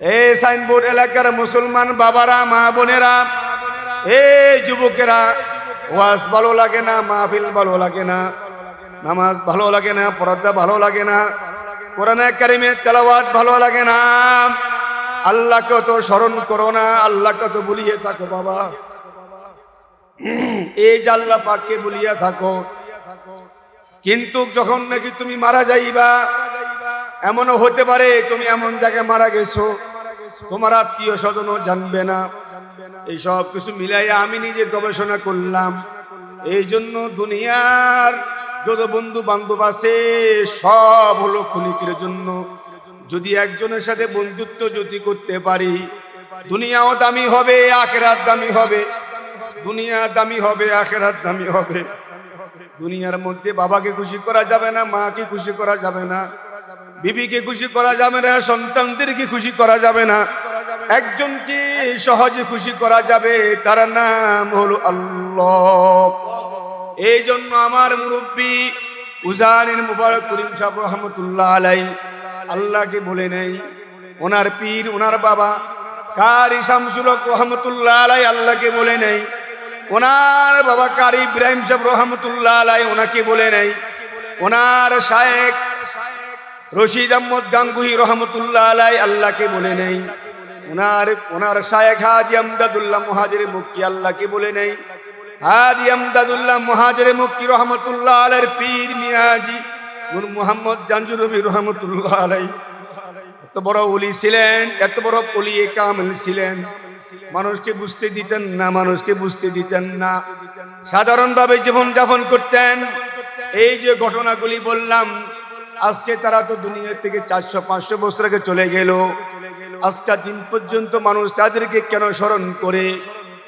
এই সাইনবোর্ড এলাকার মুসলমান বাবারা, মা বোনেরা, এ যুবকেরা, ওয়াজ ভালো লাগে না, মাহফিল ভালো লাগে না, নামাজ ভালো লাগে না, পর্দা ভালো লাগে না, কোরআনে কারিমে তেলাওয়াত ভালো লাগে না। আল্লাহকে তো স্মরণ করো না, আল্লাহকে তো বলিয়ে থাকো বাবা। এই যে আল্লাহ পাককে বলিয়া থাকো। কিন্তু যখন নাকি তুমি মারা যাইবা এমনও হতে পারে তুমি এমন জায়গায় মারা গেছো। তোমার আত্মীয় স্বজনও জানবে না। এই সব কিছু মিলাইয়া আমি নিজে গবেষণা করলাম। এই জন্য দুনিয়ার যত বন্ধু বান্ধব আছে, সব হলো ক্ষণিকের জন্য। যদি একজনের সাথে বন্ধুত্ব যদি করতে পারি, দুনিয়াও দামি হবে, আখেরাত দামি হবে। দুনিয়া দামি হবে, আখেরাত দামি হবে। দুনিয়ার মধ্যে বাবাকে খুশি করা যাবে না, মাকে খুশি করা যাবে না। বিবিকে খুশি করা যাবে না, সন্তানদেরকে খুশি করা যাবে না। একজনকে সহজে খুশি করা যাবে, তার নাম হলো আল্লাহ। এই জন্য আমার মুরব্বী উজানির মুবারক করিম সাহেব রহমতুল্লাহ আলাই, আল্লাহকে বলে নেই, ওনার পীর, ওনার বাবা, কারি শামসুলক রহমতুল্লাহ আলাই আল্লাহকে বলে নেই, ওনার বাবা কারি ইব্রাহিম সাহেব রহমতুল্লাহ আলাই ওনাকে বলে নেই, ওনার শায়েক রশিদ আহমদ গাঙ্গুহি রহমতুল্লাহ আলাই আল্লাহকে বলে নেই। ওনার ওনার শায়েক হাজি আমদাদুল্লাহ মহাজের মুক্তি আল্লাহকে বলে নেই। হাজি আমদাদুল্লাহ মহাজের মুক্তি রহমতুল্লাহ আলের পীর মিয়াজি নূর মোহাম্মদ জাঞ্জুর রবি রহমতুল্লাহ আলাই। এত বড় অলি ছিলেন, এত বড় অলিয়ে কামিল ছিলেন। মানুষকে বুঝতে দিতেন না, মানুষকে বুঝতে দিতেন না। সাধারণভাবে জীবন যাপন করতেন। এই যে ঘটনাগুলি বললাম আজকে তারা তো দুনিয়া থেকে চারশো, পাঁচশো বছর আগে চলে গেল। আজকের দিন পর্যন্ত মানুষ তাদেরকে কেন স্মরণ করে?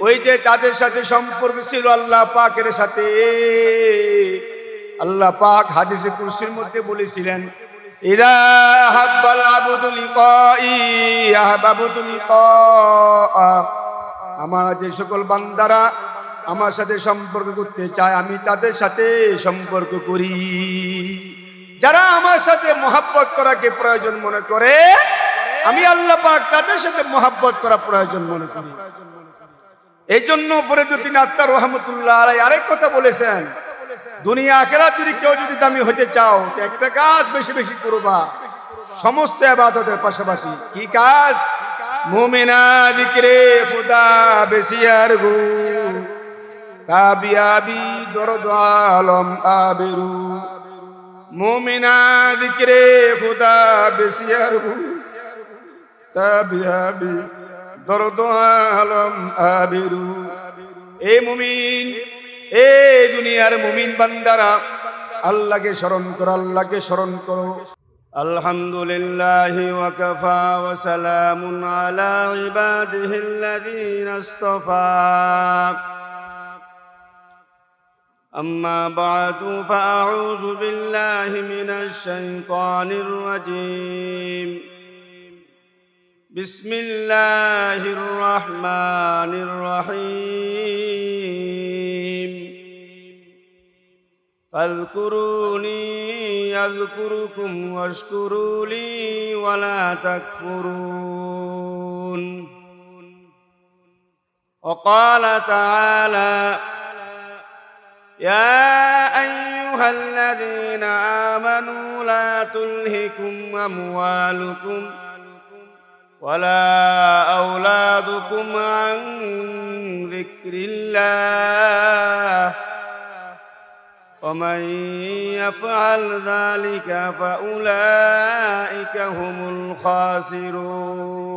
ওই যে তাদের সাথে সম্পর্ক ছিল আল্লাহ পাকের সাথে। আল্লাহ পাক হাদিসে কুরসির মধ্যে বলেছিলেন আমার যে সকল বান্দারা আমার সাথে সম্পর্ক করতে চায়, আমি তাদের সাথে সম্পর্ক করি। যারা আমার সাথে মহাব্বত করাকে প্রয়োজন মনে করে, আমি আল্লাহ পাক তাদের সাথে মহাব্বত করা প্রয়োজন মনে করি। এই জন্য ফরিদুদ্দিন আত্মার রহমতুল্লাহ আলাই আরেক কথা বলেছেন, দুনিয়া আখেরা যদি কেউ যদি দামি হতে চাও একটা কাজ বেশি বেশি করবা। সমস্ত আবাদতের পাশাপাশি। কি কাজ? মুমিনা আর গু। কাবিয়াবি দরদ আলম আবেরু। মুমিনা দিকরে খুদা বেশি আর তাবিয়াবি দরদ আলম আবেরু। এ মুমিন, এ দুনিয়ার মুমিন বান্দারা, আল্লাহকে স্মরণ করো, আল্লাহকে স্মরণ করো। আলহামদুলিল্লাহ ওয়াকাফা ওয়া সালামুন আলা ইবাদিহিল্লাযীনা ইসতাফা أما بعد فأعوذ بالله من الشيطان الرجيم بسم الله الرحمن الرحيم فاذكروني يذكركم واشكروا لي ولا تكفرون وقال تعالى يا أيها الذين آمنوا لا تلهكم أموالكم ولا أولادكم عن ذكر الله ومن يفعل ذلك فأولئك هم الخاسرون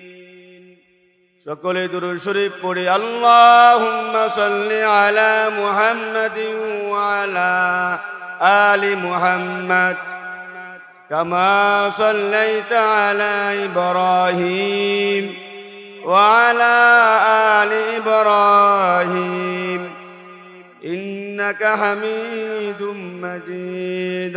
সকলে দুরুদ শরীফ পড়ে আল্লাহুম্মা সাল্লি আলা মুহাম্মাদিন ওয়া আলা আলি মুহাম্মাদ كما صليت على ابراهيم وعلى آل إبراهيم إنك حميد مجيد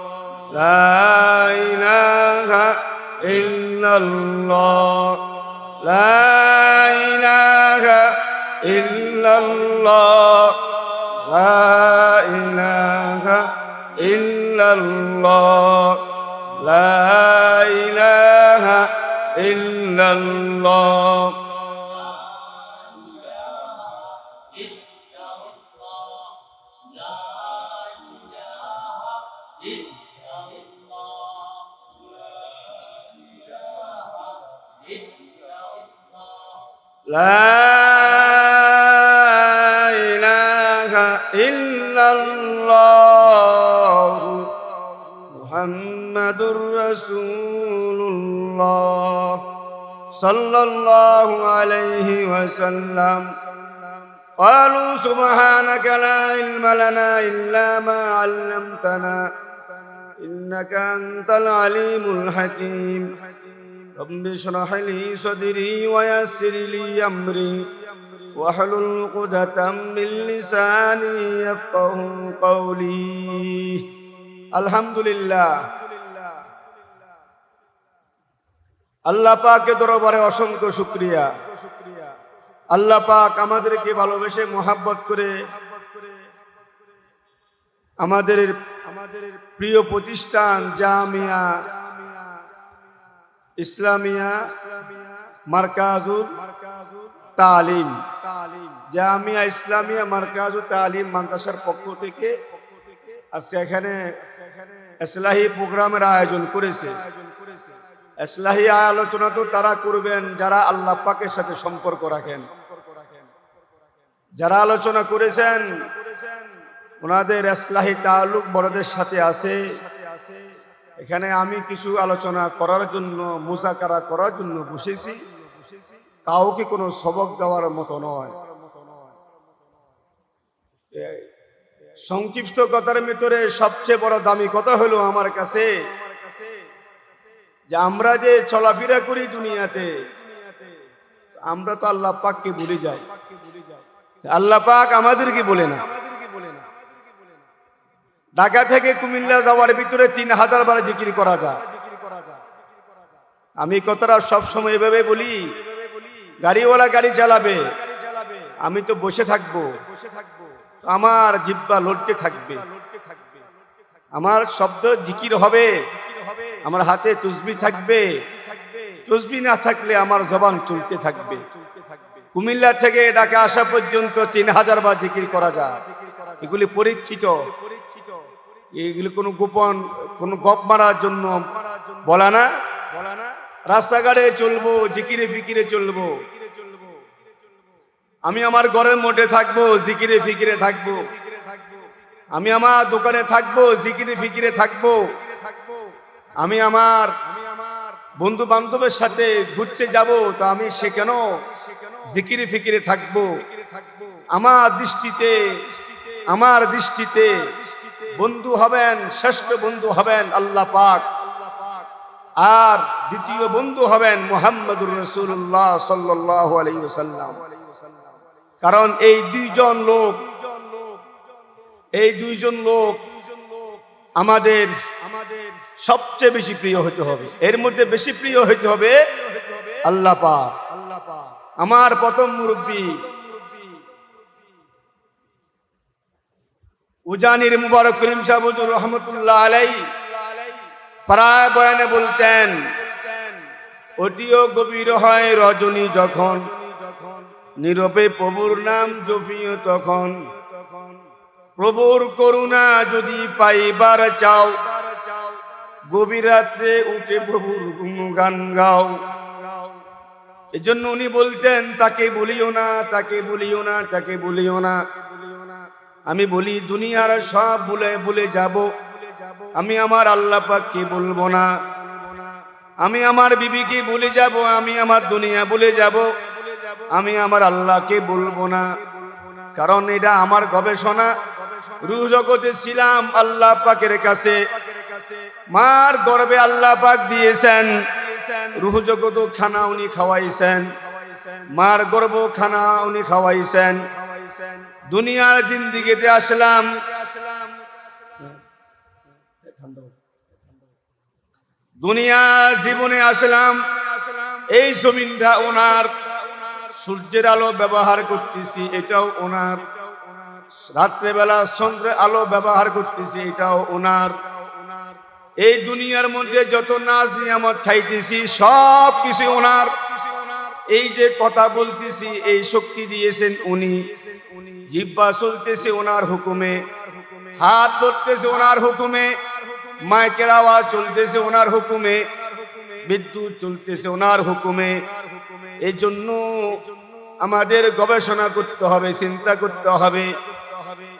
لا إله إلا الله لا إله إلا الله لا إله إلا الله لا إله إلا الله لا إله إلا الله محمد رسول الله صلى الله عليه وسلم. قالوا سبحانك لا علم لنا إلا ما علمتنا إنك أنت العليم الحكيم. رب اشرح لي صدري ويسر لي أمري واحلل عقدة من لساني يفقه قولي الحمد لله আল্লাহ পাকের দরবারে অসংখ্য শুক্রিয়া আল্লাহ পাক আমাদেরকে ভালোবেসে মোহাব্বত করে আমাদের আমাদের প্রিয় প্রতিষ্ঠান জামিয়া ইসলামিয়া মার্কাজুল তালিম। জামিয়া ইসলামিয়া মার্কাজুল তালিম মাদ্রাসার পক্ষ থেকে আজকে এখানে ইসলাহী প্রোগ্রামের আয়োজন করেছে। ইসলাহী আলোচনা তো তারা করবেন, যারা আল্লাহ পাকের সাথে সম্পর্ক রাখেন। যারা আলোচনা করেছেন, ওনাদের ইসলাহী তালুক বড়দের সাথে আছে। এখানে আমি কিছু আলোচনা করার জন্য, মুজাকারা করার জন্য বসেছি। কাউকে কোনো সবক দেওয়ার মতো নয়। সংক্ষিপ্ত কথার ভিতরে সবচেয়ে বড় দামি কথা হলো আমার কাছে যে আমরা যে চলাফেরা করি দুনিয়াতে, আমরা তো আল্লাহ পাককে ভুলে যাই। আল্লাহ পাক আমাদেরকে বলে না। ঢাকা থেকে কুমিল্লা যাওয়ার ভিতরে তিন হাজার বার জিকির করা যায়। আমি কথাটা সব সময় এভাবে বলি, গাড়িওয়ালা গাড়ি চালাবে, আমি তো বসে থাকব। আমার জিব্বা লড়তে থাকবে। আমার শব্দ জিকির হবে, আমার হাতে তুসবি থাকবে। তুসবি না থাকলে আমার জবান চলতে থাকবে। কুমিল্লা থেকে ঢাকা আসা পর্যন্ত তিন হাজার বার জিকির করা যায়। এগুলি পরীক্ষিত। এগুলি কোনো গোপন, কোনো গপ মারার জন্য বলা না। বলা না রাস্তাঘাটে চলবো, জিকিরে ফিকিরে চলবো। আমি আমার ঘরের মধ্যে থাকব, জিকিরে ফিকিরে থাকব। আমি আমার দোকানে থাকব, জিকিরে ফিকিরে থাকব। আমি আমার বন্ধু বান্ধবের সাথে ঘুরতে যাব, তো আমি সে কেন জিকিরে ফিকিরে থাকব। আমার দৃষ্টিতে আমার দৃষ্টিতে বন্ধু হবেন, শ্রেষ্ঠ বন্ধু হবেন আল্লাহ পাক। আর দ্বিতীয় বন্ধু হবেন মোহাম্মদুর রসুল্লাহ সাল্লাহ কারণ এই দুইজন লোক, এই দুইজন লোক আমাদের আমাদের সবচেয়ে বেশি প্রিয় হতে হবে। এর মধ্যে বেশি প্রিয় হতে হবে আল্লাহ পাক। আমার প্রথম মুরব্বী উজানির মুবারক করিম সাহেব রহমতুল্লাহ আলাই প্রায় বয়ানে বলতেন অতিও গভীর হয় রজনী যখন, নীরবে প্রভুর নাম জপিও তখন। প্রভুর করুণা যদি পাইবার চাও, গভীর রাত্রে উঠে প্রভুর গান গাও। এজন্য উনি বলতেন, তাকে বলিও না, তাকে বলিও না, তাকে বলিও না। আমি বলি, দুনিয়ার সব বলে বলে যাব। আমি আমার আল্লাহ পাককে বলব না। আমি আমার বিবিকে বলে যাব, আমি আমার দুনিয়া বলে যাব। আমি আমার আল্লাহকে বলব না। কারণ এটা আমার গবেষণা। রুহ জগতে ছিলাম আল্লাহ পাকের কাছে। মার গর্বে আল্লাহ পাক দিয়েছেন। রুহ জগত খানা উনি খাওয়াইছেন। মার গর্ব খানা উনি খাওয়াইছেন। দুনিয়ার জিন্দিগিতে আসলাম। দুনিয়ার জীবনে আসলাম। এই জমিনটা ওনার। সূর্যের আলো ব্যবহার করতেছি, এটাও ওনার। রাত্রেবেলা চন্দ্রের আলো ব্যবহার করতেছি, এটাও ওনার। এই দুনিয়ার মধ্যে যত নাচ নিয়ামত খাইতেছি, সব কিছু ওনার। এই যে কথা বলতেছি, এই শক্তি দিয়েছেন উনি। জিব্বা চলতেছে ওনার হুকুমে, হাত ধরতেছে ওনার হুকুমে, মাইকের আওয়াজ চলতেছে ওনার হুকুমে, বিদ্যুৎ চলতেছে ওনার হুকুমে। এই জন্য আমাদের গবেষণা করতে হবে, চিন্তা করতে হবে।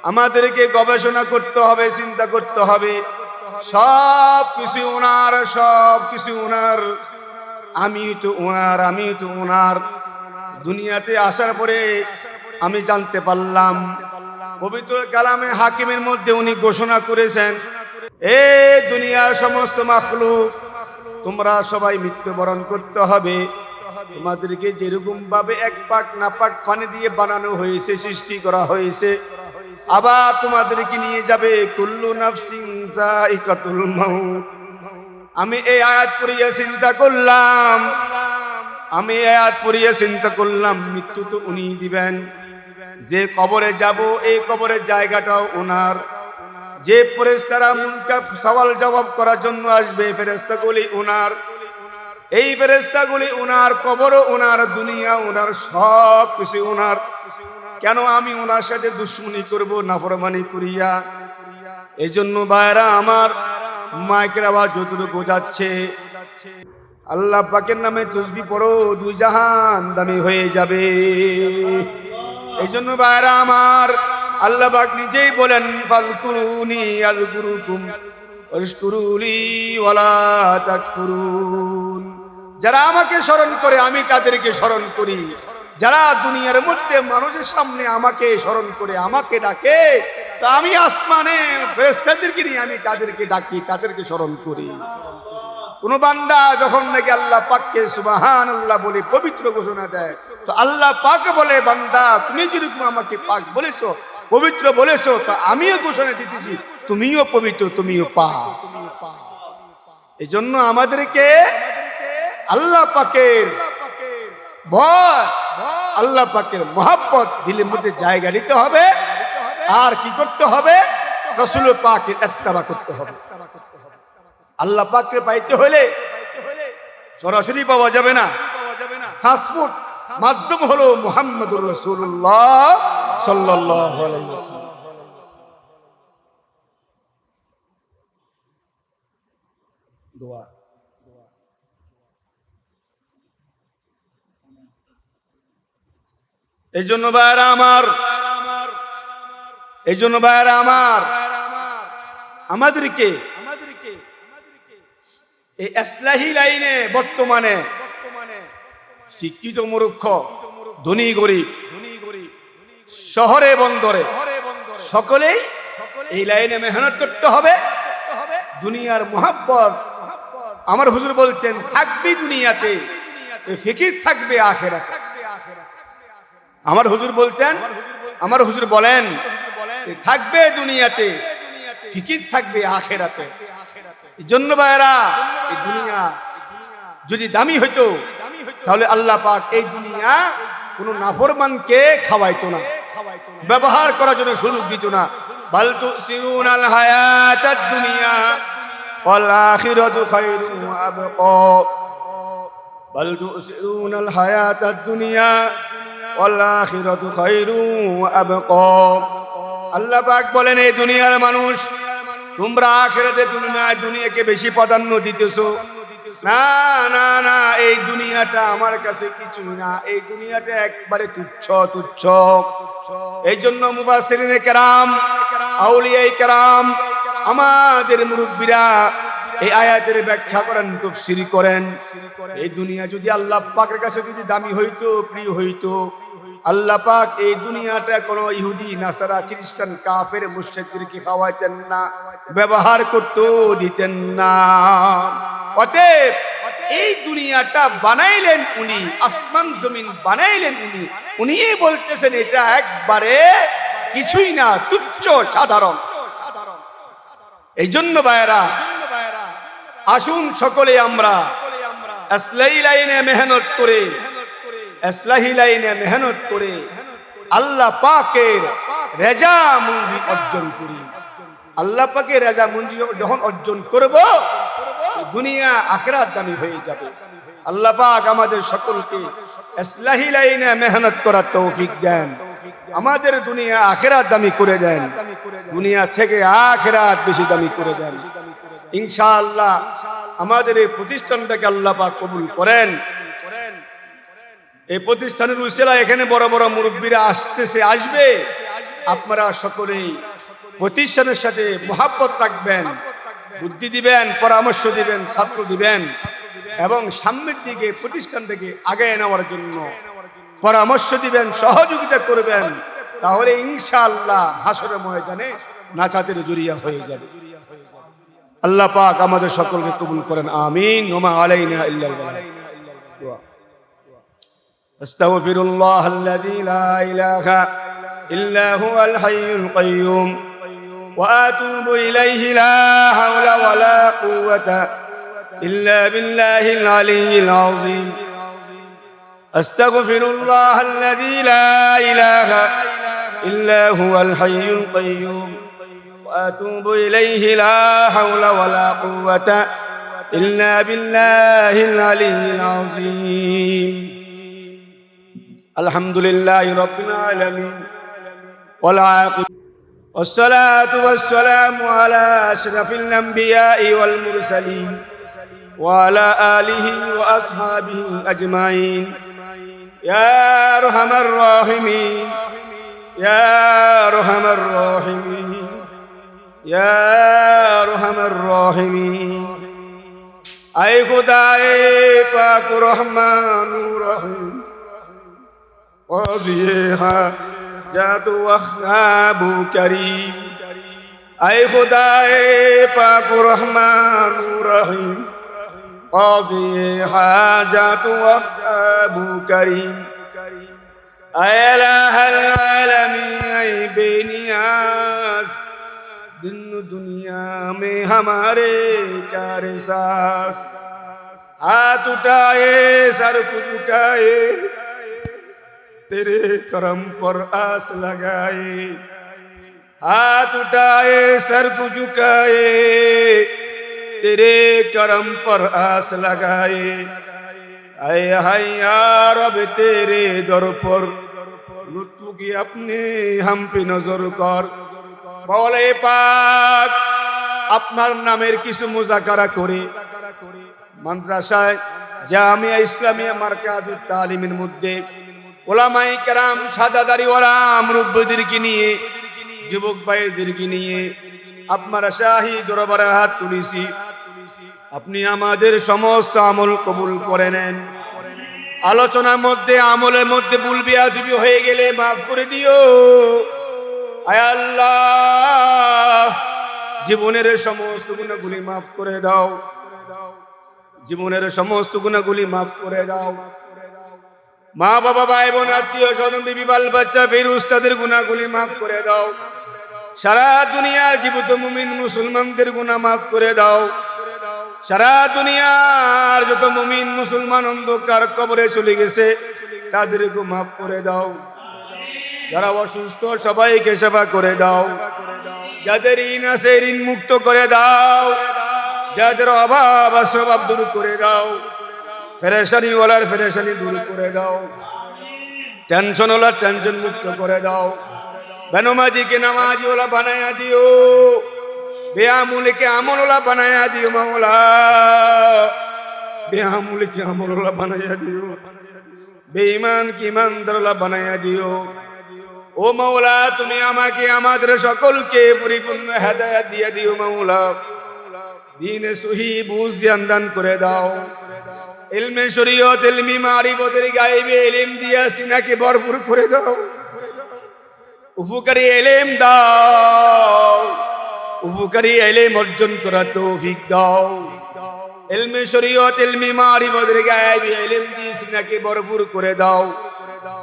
আমাদেরকে গবেষণা করতে হবে, চিন্তা করতে হবে। সব কিছু ওনার, সব কিছু ওনার। আমি তো ওনার আমি তো ওনার। দুনিয়াতে আসার পরে আমি জানতে পারলাম। পবিত্র কালামে হাকিমের মধ্যে উনি ঘোষণা করেছেন, এ দুনিয়ার সমস্ত মাখলুক, তোমরা সবাই মৃত্যুবরণ করতে হবে। তোমাদেরকে যেরকম ভাবে এক পাক, না পাক পানি দিয়ে বানানো হয়েছে, সৃষ্টি করা হয়েছে, আবার তোমাদেরকে নিয়ে যাবে কুল্লু নাফসিং মাউত। আমি এই আয়াত পড়িয়ে চিন্তা করলাম, আমি আয়াত পড়িয়ে চিন্তা করলাম, মৃত্যু তো উনি দিবেন। যে কবরে যাব, এই কবরের জায়গাটাও ওনার যে ফেরেস্তারা মুনকা সওয়াল জবাব করার জন্য আসবে ফেরেস্তাগুলি ওনার এই ফেরেস্তাগুলি ওনার কবরও ওনার দুনিয়া ওনার সব কিছু ওনার কেন আমি ওনার সাথে দুশ্মনী করব, নাফরমানি করিয়া? এই জন্য বাইরা আমার মাইকের আওয়াজ যতটুকু যাচ্ছে আল্লাহ পাকের নামে তসবি পড়ো, দুই জাহান দামি হয়ে যাবে। এই জন্য বাইরা আমার আল্লাহ নিজেই বলেন ফালকুরুনি আলকুরুকুম ওয়াশকুরুলি ওয়ালা তাকফুরুন। যারা আমাকে স্মরণ করে, আমি তাদেরকে স্মরণ করি। যারা দুনিয়ার মধ্যে মানুষের সামনে আমাকে স্মরণ করে, আমাকে ডাকে, তা আমি আসমানে ফেরেস্তাদেরকে নিয়ে আমি তাদেরকে ডাকি, তাদেরকে স্মরণ করি। কোন বান্দা যখন নাকি আল্লাহ পাককে সুবাহান আল্লাহ বলে পবিত্র ঘোষণা দেয় তো আল্লাহ পাক বলে, বান্দা, তুমি যেরকম আমাকে পাক বলেছ, পবিত্র বলেছ, তো আমিও ঘোষণা দিতেছি, তুমিও পবিত্র, তুমিও পা এই জন্য আমাদেরকে আল্লাহ পাকের ভয়, আল্লাহ পাকের মহাব্বত দিলের মধ্যে জায়গা নিতে হবে, আর কি করতে হবে? রসুল পাকের এত্তাবা করতে হবে। আল্লাহ পাককে পাইতে হলে সরাসরি পাওয়া যাবে না। ফাস্টফুড মাধ্যম হলো মোহাম্মদুর রসুল্লাহ সাল্লাহ এই জন্য ভাইরা আমার, এই জন্য ভাইরা আমার, আমাদেরকে, এই এসলাহি লাইনে বর্তমানে শিক্ষিত মূর্খ, ধনী গরিব, শহরে বন্দরে, সকলেই এই লাইনে মেহনত করতে হবে। দুনিয়ার মোহাব্বত। আমার হুজুর বলতেন, থাকবি দুনিয়াতে ফিকির থাকবে আখেরাতে। আমার হুজুর বলতেন, আমার হুজুর বলেন থাকবে দুনিয়াতে, ফিকির থাকবে আখেরাতে। জন্য ভাইরা দুনিয়া যদি দামি হইতো তাহলে আল্লাহ পাক এই দুনিয়া কোন নাফরমানকে খাওয়াইতো না। ব্যবহার করার জন্য সুযোগ দিত না। বালতু সিরুন আল হায়াত দুনিয়া, ওয়াল আখিরাতু খায়রুন ওয়া আবকা বাল তুসিরুন আল হায়াত দুনিয়া, ওয়াল আখিরাতু খায়রুন ওয়া আবকা আল্লাহ পাক বলেন, এই দুনিয়ার মানুষ, তোমরা আখেরাতে দুনিয়ায় দুনিয়াকে বেশি প্রাধান্য দিতেছো। না না না, এই দুনিয়াটা আমার কাছে কিছু না। এই দুনিয়াটা একবারে তুচ্ছ তুচ্ছ। এই জন্য মুফাসসিরিনে কেরাম আউলিয়াই কেরাম, আমাদের মুরব্বীরা এই আয়াতের ব্যাখ্যা করেন, তফসির করেন। এই দুনিয়া যদি আল্লাহ পাকের কাছে যদি দামি হইতো, প্রিয় হইতো, আল্লাহ পাক এই দুনিয়াটা কোনো ইহুদি, নাসারা, খ্রিস্টান, কাফের, মুশরিকদেরকে খাওয়াইতেন না, ব্যবহার করতেও দিতেন না। অতএব এই দুনিয়াটা বানাইলেন উনি, আসমান জমিন বানাইলেন উনি। উনি বলতেছেন, এটা একবারে কিছুই না, তুচ্ছ সাধারণ। এই জন্য ভাইরা আসুন সকলে আমরা আসলাই লাইনে মেহনত করে আসলাহি লাইনে মেহনত করে আল্লাহ পাকের রেজা মুন্দি অর্জন করি। আল্লাহ পাকের রেজা মুন্দি যখন অর্জন করব দুনিয়া আখরাত দামি হয়ে যাবে। আল্লাহ পাক আমাদের সকলকে আসলাহি লাইনে মেহনত করার তৌফিক দেন। আমাদের দুনিয়া আখেরাত দামি করে দেন। দুনিয়া থেকে আখেরাত বেশি দামি করে দেন। ইনশাআল্লাহ আমাদের এই প্রতিষ্ঠানটাকে আল্লাহ পাক কবুল করেন। এই প্রতিষ্ঠানের উসেলা এখানে বড় বড় মুরব্বীরা আসতেছে, আসবে। আপনারা সকলেই প্রতিষ্ঠানের সাথে মোহাব্বত রাখবেন। বুদ্ধি দিবেন পরামর্শ দিবেন ছাত্র দিবেন এবং সামনের দিকে প্রতিষ্ঠান থেকে আগে নেওয়ার জন্য পরামর্শ দিবেন সহযোগিতা করবেন তাহলে ইনশাআল্লাহ হাসরের ময়দানে নাচাতের জুরিয়া হয়ে যাবে আল্লাহ পাক আমাদের সকলকে কবুল করেন আমিন ওমা আলাইনা ইল্লাল বালাগ দোয়া أستغفر الله الذي لا إله إلا هو الحي القيوم وأتوب إليه لا حول ولا قوة إلا بالله العلي العظيم. أستغفر الله الذي لا إله إلا هو الحي القيوم. وأتوب إليه لا حول ولا قوة إلا بالله العلي العظيم. الحمد لله رب العالمين. والعاقبة والصلاة والسلام على أشرف الأنبياء والمرسلين وعلى آله وأصحابه أجمعين. يا أرحم الراحمين. يا أرحم الراحمين. يا أرحم الراحمين. أي خدائے پاک رحمان رحیم قضیہ জাত ওয়াহাবু করিম আই খুদায়ে পাক রহমান রহিম قاضي حاجات وحاب كريم أي إله العالمين بے نیاز دن دنیا میں ہمارے کار ساس ہاتھ اٹھائے سر کو جھکائے तेरे करम पर आस लगाए हाथ उठाए सर को झुकाए तेरे करम पर आस लगाए आए हाय यार अब तेरे दर पर लुत्फू की अपने हम पे नजर कर বলে পাক আপনার নামের কিছু মুজাকারা করে মাদ্রাসায় জামিয়া ইসলামিয়া মার্কাজুত তালিমের মধ্যে ওলামাই কেরাম সাদাদারি ওরা মুরব্বীদেরকে নিয়ে, যুবক ভাইদেরকে নিয়ে আপনারা শাহী দরবারে হাত তুলেছি। আপনি আমাদের সমস্ত আমল কবুল করে নেন। আলোচনার মধ্যে, আমলের মধ্যে বুলবি আজবি হয়ে গেলে মাফ করে দিও। আয় আল্লাহ, জীবনের সমস্ত গুণাগুলি মাফ করে দাও। জীবনের সমস্ত গুণাগুলি মাফ করে দাও। মা বাবা, ভাই বোন, আত্মীয় স্বজন, বিবি, বাল বাচ্চা ফের উস্তাদের গুণাগুলি মাফ করে দাও। সারা দুনিয়ার জীবিত মুমিন মুসলমানদের গুণা মাফ করে দাও। সারা দুনিয়ার যত মুমিন মুসলমান অন্ধকার কবরে চলে গেছে তাদেরকে মাফ করে দাও। যারা অসুস্থ, সবাইকে সেবা করে দাও। যাদের ঋণ আছে ঋণ মুক্ত করে দাও। যাদের অভাব আছে, অভাব দূর করে দাও। ফেরেশানি ওলার ফেরেশানি দূর করে দাও। টেনশন ওলার টেনশন মুক্ত করে দাও। বেনমাজিকে নামাজি ওলা বানায়া দিও। বেআমুলকে আমল ওলা বানায়া দিও মাওলা। বেআমুলকে আমল ওলা বানায়া দিও। বেঈমান কি ইমানদার ওলা বানায়া দিও। ও মাওলা, তুমি আমাকে, আমাদের সকলকে পরিপূর্ণ হেদায়াত দিয়ে দিও মাওলা। দিনে সহি বুঝ দান করে দাও। ইলমে শরীয়ত ইলমি মারিফতের গায়েবে ইলম দিয়া সিনাকে ভরপুর করে দাও। উপকারী এলেম দাও। উপকারী এলেম অর্জন করার তৌফিক দাও। ইলমে শরীয়ত ইলমি মারিফতের গায়েবে ইলম দিয়ে সিনাকে ভরপুর করে দাও।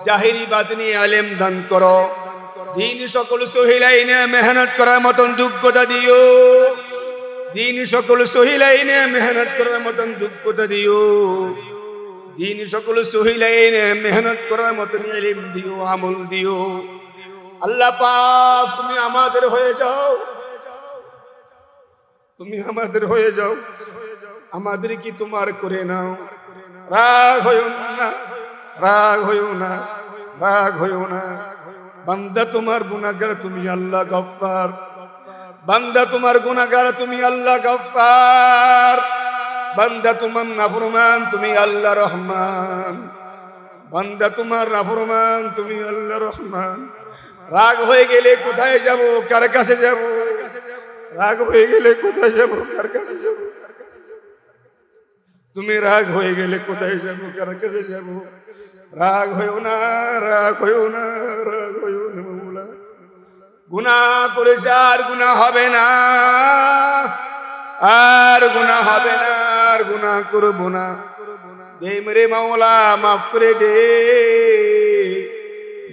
জাহিরি বাতনি আলেম দান করো। দিন সকল সহিলাইনে মেহনত করার মতন যোগ্যতা দিও। দিন সকল সহিলাইনে মেহনত করার মতন যোগ্যতা দিও। দিন সকল সহিলাইনে মেহনত করার মতন এলিম দিও, আমল দিও। আল্লাহ পাক, তুমি আমাদের হয়ে যাও। তুমি আমাদের হয়ে যাও। আমাদের কি তোমার করে নাও? রাগ হইও না, রাগ হইও না, রাগ হইও না। বান্দা তোমার গুনাহগার, তুমি আল্লাহ গফফার। বান্দা তোমার গুনাহগার, তুমি আল্লাহ গফার বান্দা তোমার নাফরমান, তুমি আল্লাহ রহমান। বান্দা তোমার নাফরমান, তুমি আল্লাহ রহমান। রাগ হয়ে গেলে কোথায় যাব, কার কাছে যাব? রাগ হয়ে গেলে কোথায় যাব, কার কাছে যাব? তুমি রাগ হয়ে গেলে কোথায় যাব, কার কাছে যাব? রাগ হয়েও না, রাগ হয়েও না, রাগ হয়েও না। গুনা করেছে আর গুনা হবে না। আর গুনা হবে না, আর গুনা করব না। দে মেরে মাওলা, মাফ করে দে।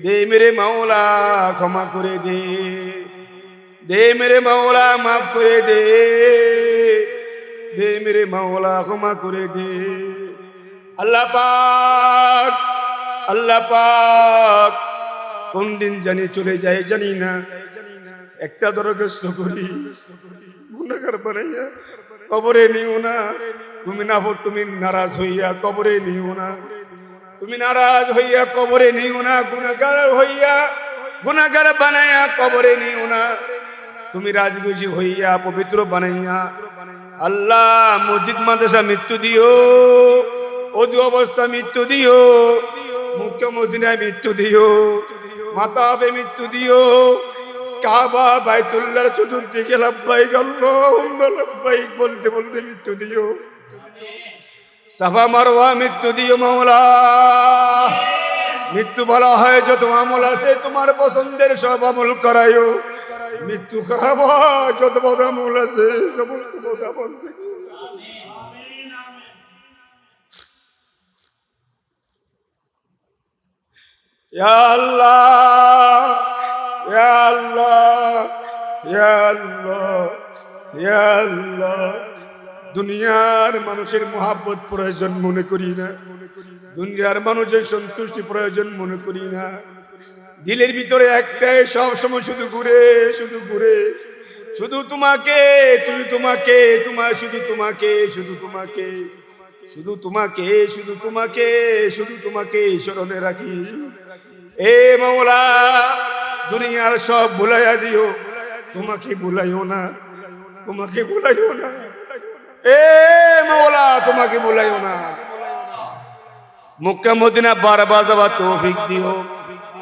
দে মেরে মাওলা, ক্ষমা করে দে। দে মেরে মাওলা, মাফ করে দে। দে মেরে মাওলা, ক্ষমা করে দে। আল্লাহ পাক আল্লাহ পাক। কোন দিন জানি চলে যায় জানি না। একটা দরখাস্ত করি। গুণাগার বানাইয়া কবরে নিও না। তুমি না তুমি নারাজ হইয়া কবরে নিও না। তুমি নারাজ হইয়া কবরে নিও না। গুণাগার হইয়া গুণাগার বানাইয়া কবরে নিও না। তুমি রাজগুজি হইয়া পবিত্র বানাইয়া আল্লাহ মসজিদ, মাদ্রাসা মৃত্যু দিও। অজু অবস্থা মৃত্যু দিও। মুখ্য মৃত্যু দিও। মাতাফে মৃত্যু দিও। কাবা বাইতুল্লাহর চতুর্দিকে লাভবাইক আল্লাহ লাভবাইক বলতে বলতে মৃত্যু দিও। সাফা মারোয়া মৃত্যু দিও মাওলা। মৃত্যু বলা হয় যত আমল আছে, তোমার পছন্দের সব আমল করাইও। মৃত্যু খারাপ যত বদ আমল আছে সমস্ত বদ আমল দুনিয়ার মানুষের মোহাব্বত প্রয়োজন মনে করি না। দুনিয়ার মানুষের সন্তুষ্টি প্রয়োজন মনে করি না। দিলের ভিতরে একটাই সব সময় শুধু ঘুরে শুধু ঘুরে। শুধু তোমাকে, তুমি তোমাকে, তোমার শুধু তোমাকে শুধু তোমাকে। শুধু তোমাকে শুধু তোমাকে শুধু তোমাকে স্মরণে রাখি। এ মাওলা দুনিয়ার সব ভুলাইয়া দিও তোমাকে ভুলাইও না তোমাকে ভুলাইও না এ মাওলা তোমাকে ভুলাইও না মক্কা মদিনা বারবার যাওয়া তৌফিক দিও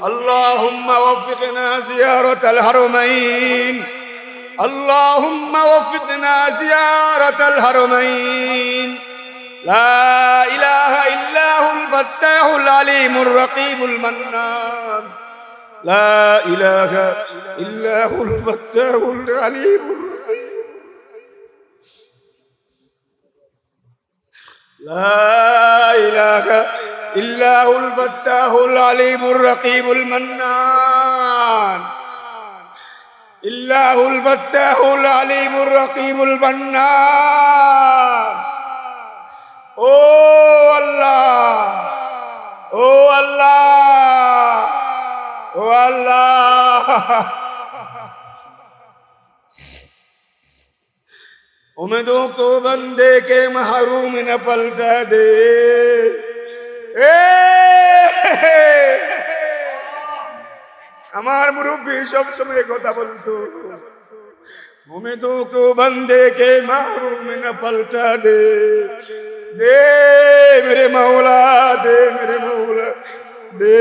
اللهم وفقنا زيارة الحرمين اللهم وفقنا زيارة الحرمين لا إله إلا هو الفتاح العليم الرقيب المنان. لا إله إلا هو الفتاح العليم الرقيب. لا إله إلا هو الفتاح العليم الرقيب المنان. إلا هو الفتاح العليم الرقيب المنان. ও আল্লাহ ও আল্লাহ ও আল্লাহ उम्मीदों को बंदे के महरूम न पलटा दे এ আমার মুরব্বী সব সময় কথা বলতো उम्मीदों को बंदे के महरूम न पलटा दे দে মেরে মৌলা দে মেরে মৌলা দে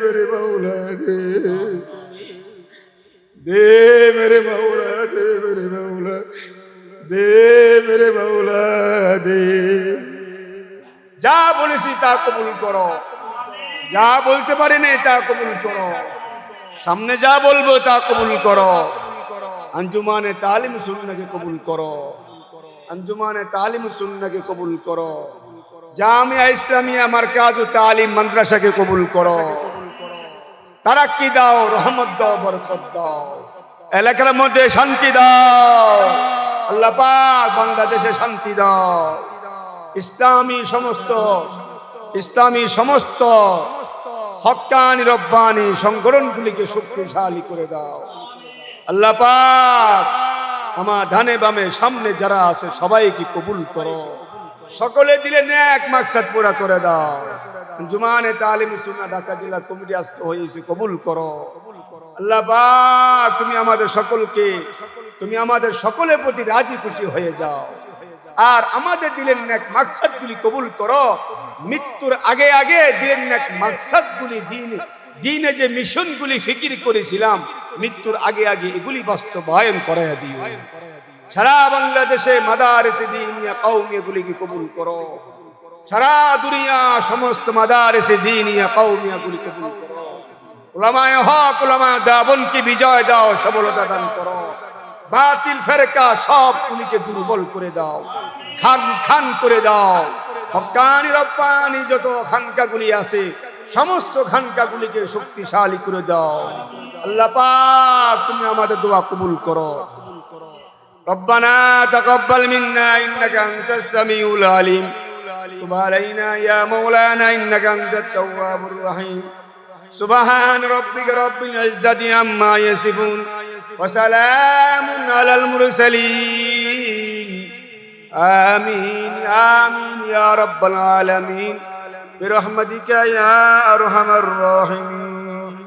মেরে মৌলা দে। দে মেরে মৌলা দে মেরে মৌলা দে মেরে মৌলা দে। যা বলেছি তা কবুল করো। যা বলতে পারি নাই তা কবুল করো। সামনে যা বলব তা কবুল করো। আঞ্জুমানে তালিম সুন্নাকে কবুল করো। আঞ্জুমানে তালিম সুন্নাকে কবুল করো। জামিয়া ইসলামিয়া মার্কাজ তালিম মাদ্রাসাকে কবুল করো। তারাক্কি দাও রহমত দাও, বরকত দাও। এলাকার মধ্যে শান্তি দাও। আল্লাহ পাক বাংলাদেশে শান্তি দাও। ইসলামী সমস্ত ইসলামী সমস্ত হকানি রব্বানি সংগঠনগুলিকে শক্তিশালী করে দাও। আল্লাহ পাক আমার ডানে বামে সামনে যারা আছে, সবাইকে কবুল করো। সকলে দিলে ন্যাক মাকসাদ পুরা করে দাও। জুমানে তালিম সুন্না ঢাকা জেলার কমিটি আজকে হয়েছে, কবুল করো। আল্লাহ পাক, তুমি আমাদের সকলকে, তুমি আমাদের সকলের প্রতি রাজি খুশি হয়ে যাও। আর আমাদের দিলেন ন্যাক মাকসাদগুলি কবুল করো। মৃত্যুর আগে আগে দিলেন ন্যাক মাকসাদগুলি দিন দিনে যে মিশনগুলি ফিকির করেছিলাম মৃত্যুর আগে আগে এগুলি বাস্তবায়ন করে দিও। সারা বাংলাদেশে মাদারেসে দিনিয়া কৌমিয়াগুলিকে কবুল করো। সারা দুনিয়া সমস্ত মাদারেসে দিনিয়া কৌমিয়াগুলি কবুল করো। ওলামায় হক, ওলামায় দাবনকে বিজয় দাও সবলতা দান করো। বাতিল ফেরকা সব গুলিকে দুর্বল করে দাও। খান খান করে দাও। হকানি রব্বানি যত খানকাগুলি আছে, সমস্ত খানকাগুলিকে শক্তিশালী করে দাও। আল্লাহ পাক তুমি আমাদের দোয়া কবুল করো ربنا تقبل منا انك انت السميع العليم تب علينا يا مولانا انك انت التواب الرحيم سبحان ربك رب العزه عما يصفون وسلام على المرسلين آمين آمين يا رب العالمين برحمتك يا أرحم الراحمين